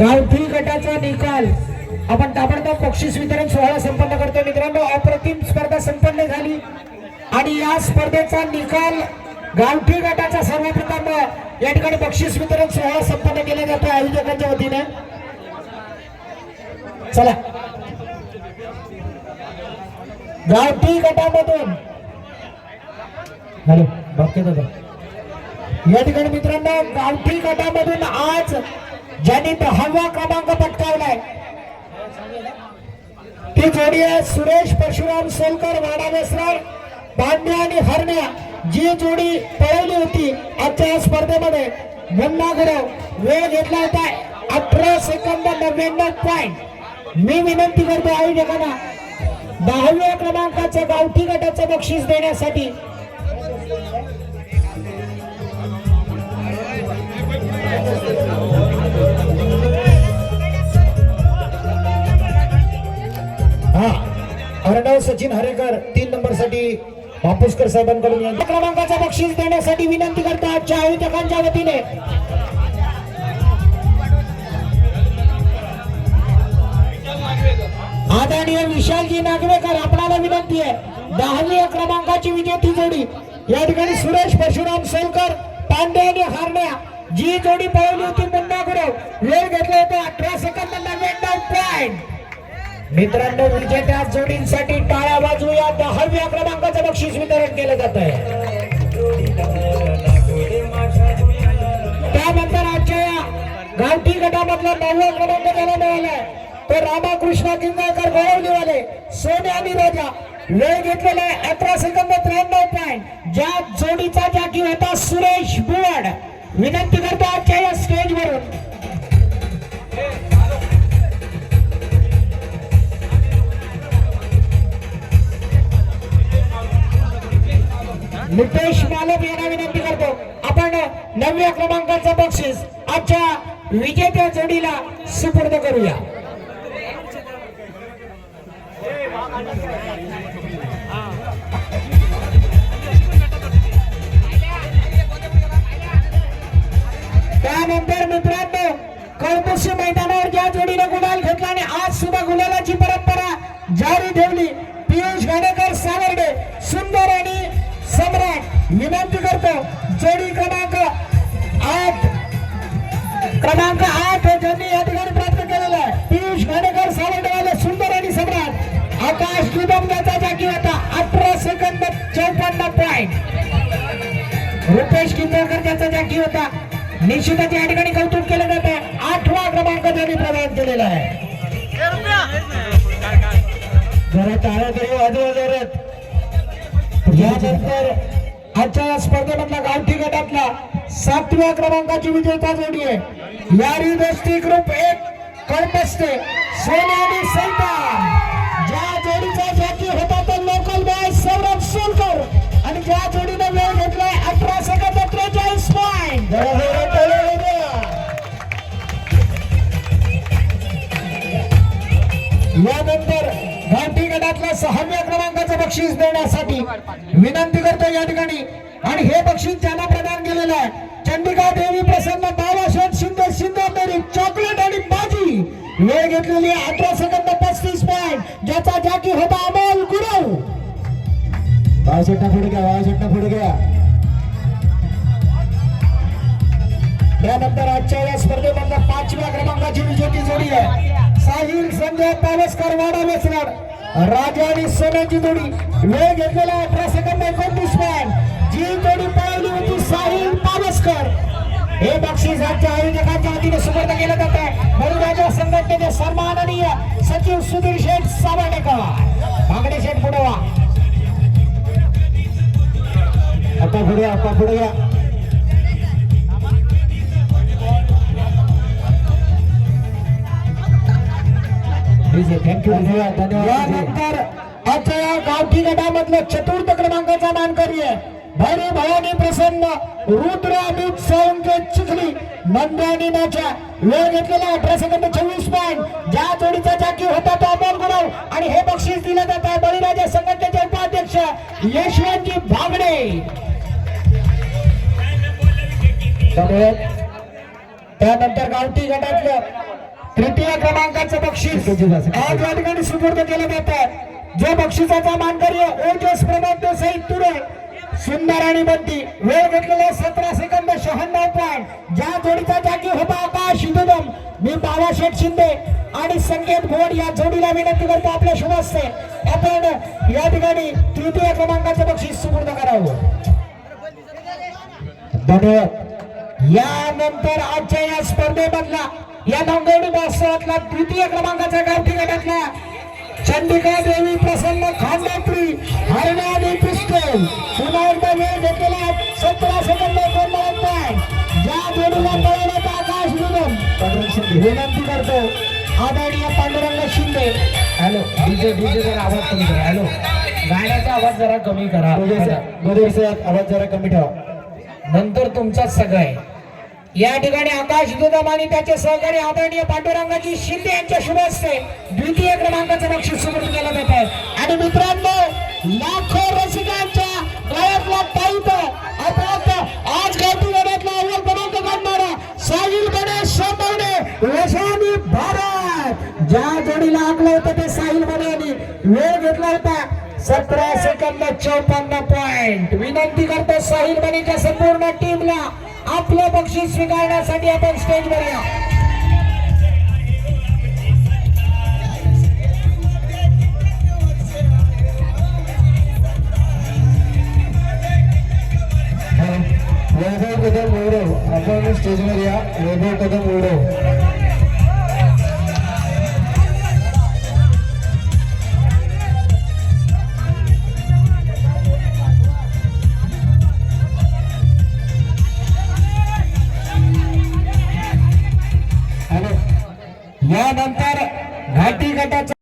गावठी गटाचा निकाल. आपण ताबडतोब बक्षीस वितरण सोहळा संपन्न करतो मित्रांनो अप्रतिम स्पर्धा संपन्न झाली. आणि या स्पर्धेचा निकाल गावठी गटाचा सर्वप्रथम या ठिकाणी बक्षीस वितरण सोहळा संपन्न केला जातो आयोजकांच्या वतीने. चला. गावठी गटामधून. हॅलो दादा. या ठिकाणी मित्रांनो गावठी गटामधून आज ज्यांनी दहावा क्रमांक पटकावलाय. ती जोडी आहे सुरेश परशुराम सोलकर वाडा वेसराळ पांड्या आणि हरण्या. जी जोडी पळवली होती आजच्या या स्पर्धेमध्ये. मुन्ना गुरव वेळ घेतला होता अठरा सेकंद नव्याण्णव पॉईंट मी विनंती करतो आयोजकांना दहाव्या क्रमांकाचं गावठी गटाचं बक्षीस देण्यासाठी. हरडाव सचिन हरेकर. तीन नंबरसाठी वापसकर साहेबांकडून क्रमांकाचा बक्षीस देण्यासाठी विनंती करतात आजच्या आयोजकांच्या वतीने. आदरणीय विशालजी नागवेकर आपणाला विनंती आहे. दहावी क्रमांकाची विजेती जोडी. या ठिकाणी सुरेश परशुराम सोलकर पांडे आणि हारण्या. जी जोडी पळवली होती मुंडा गुरव वेळ घेतला होता अठरा सेकंद नव्याण्णव पॉईंट मित्रांनो विजेत्या जोडींसाठी टाळ्या वाजवूया दहाव्या क्रमांकाचं बक्षीस वितरण केलं जात आहे. त्यानंतर आजच्या या गावठी गटामधला नववा क्रमांक त्याला मिळालाय. तो रामाकृष्ण किंगाळकर गोळवलीवाले सोने आणि राजा. वेळ घेतलेला आहे अकरा सेकंद त्र्याण्णव पॉईंट ज्या जोडीचा जाकी होता सुरेश बुवड. विनंती करतो आजच्या या स्टेजवरून नितेश मालक यांना विनंती करतो. आपण नवव्या क्रमांकाचं बक्षीस आजच्या विजेत्या जोडीला सुपूर्द करूया. विनंती करतो जोडी क्रमांक आठ. क्रमांक आठ ज्यांनी या ठिकाणी प्राप्त केलेला आहे पियुष घाणेकर सावंतवाले सुंदर आणि सम्राट. आकाश दुबंगाचा जागी होता अठरा सेकंद चौपन्न पॉईंट रुपेश किंजळकर त्याचा जागी होता. निश्चितच या ठिकाणी कौतुक केलं जात आहे. आठवा क्रमांक त्यांनी प्रदान केलेला आहे. जरा टाळ्या तरी वाजवा जरत यानंतर आजच्या या स्पर्धेमधला गावठी गटातला सातव्या क्रमांकाची विजेता जोडी आहे. यारी दोस्ती ग्रुप एक कळपस्ते सोने आणि संता ज्या जोडीचा जाकी होता तो लोकल बॉय सौरभ सोलकर आणि ज्या जोडीने वेळ घेतलाय अठरा सेकंद त्रेचाळीस पॉईंट यानंतर गावठी गटातला सहाव्या क्रमांक बक्षीस देण्यासाठी विनंती करतो या ठिकाणी. आणि हे बक्षीस ज्यांना प्रदान केलेलं आहे चंडिका देवी प्रसन्न बाबाशेठ शिंदे शिंदे चॉकलेट आणि बाजी वेळ घेतलेली अठरा सेकंद पस्तीस पॉईंट ज्याचा जाकी होता अमोल गुरव. बाळशेट्टा पुढे घ्या बाळशेट्टा पुढे घ्या. त्यानंतर आजच्या या स्पर्धेमधल्या पाचव्या क्रमांकाची विजेती जोडी आहे. साहिल संजय पावसकर वाडा वेसणार राजा आणि सोन्याची जोडी. वेळ घेतलेला अठरा सेकंद एकोणतीस पॉईंट जी जोडी पळवली होती साहिल पावसकर. हे बक्षीस आजच्या आयोजकांच्या वतीने सुपूर्द केलं जात आहे. बळीराजा संघटनेचे सन्माननीय सचिव सुधीर शेठ सावणेकर भागडे शेठ पुढे वा. आता पुढे आता पुढे या. यानंतर आजच्या गावठी गटामधलं चतुर्थ क्रमांकाचा मानकरी आहे. भैरी भवानी प्रसन्न रुद्र अमित सोंगे चिखली नंद्यानी नाच्या वेळ घेतलेला अठरा सेकंद चोवीस पॉईंट ज्या जोडीचा जाकी होता तो अमोल गुरव. आणि हे बक्षीस दिलं जात आहे बळीराजा संघटनेचे उपाध्यक्ष यशवंतजी भागडे. त्यानंतर गावठी गटातलं तृतीय क्रमांकाचं बक्षीस. आज या ठिकाणी सुपूर्द केलं जात. आहे जो बक्षिसाचा मानकरी ओजस प्रमोद देसाई तुरे सुंदर आणि बंटी वेळ घेतलेला सतरा सेकंद शहाण्णव पॉईंट ज्या जोडीचा जागी होता आकाश दुदम. मी बाबाशेठ शिंदे आणि संकेत घोड या जोडीला विनंती करतो आपल्या शुभ हस्ते आपण या ठिकाणी तृतीय क्रमांकाचं बक्षीस सुपूर्द करावं. धन्यवाद. यानंतर आजच्या या स्पर्धेमधला या नांदेड महोत्सवातला द्वितीय क्रमांकाचा गावठी गटातला चंडिका देवी प्रसन्न खांडात्री हरणादी पिस्टल पुन्हा एकदा वेळ घेतलेला सतरा सेकंद एकोणनव्वद पॉईंट ज्या जोडीला पळवलं आकाश निगम विनंती करतो आदरणीय Pandurang Shinde. Hello DJ DJ जरा आवाज कमी करा. हॅलो गाण्याचा आवाज जरा कमी करा. आवाज जरा कमी ठेवा. नंतर तुमचाच सगळं आहे. या ठिकाणी आकाश दुदम आणि त्याचे सहकारी आदरणीय पांडुरंगाजी शिंदे यांच्या शुभ असते द्वितीय क्रमांकाचं बक्षीस सुरू केलं जात आहे. आणि मित्रांनो लाखो रसिकांच्या गळ्यातला पाईप अर्थात आज गाठी गड्यातला अव्वल क्रमांक काढणारा साहिल गणेश सोपवणे वसानी भारत. ज्या जोडीला आगलं होतं ते साहिल बने वेळ घेतला होता सतरा सेकंद चौपन्न पॉइंट विनंती करतो साहिल बनेच्या संपूर्ण टीमला आपलं बक्षीस स्वीकारण्यासाठी आपण स्टेजवर या. वैभव कदम उडव. आपण स्टेजवर या. वैभव कदम उडव.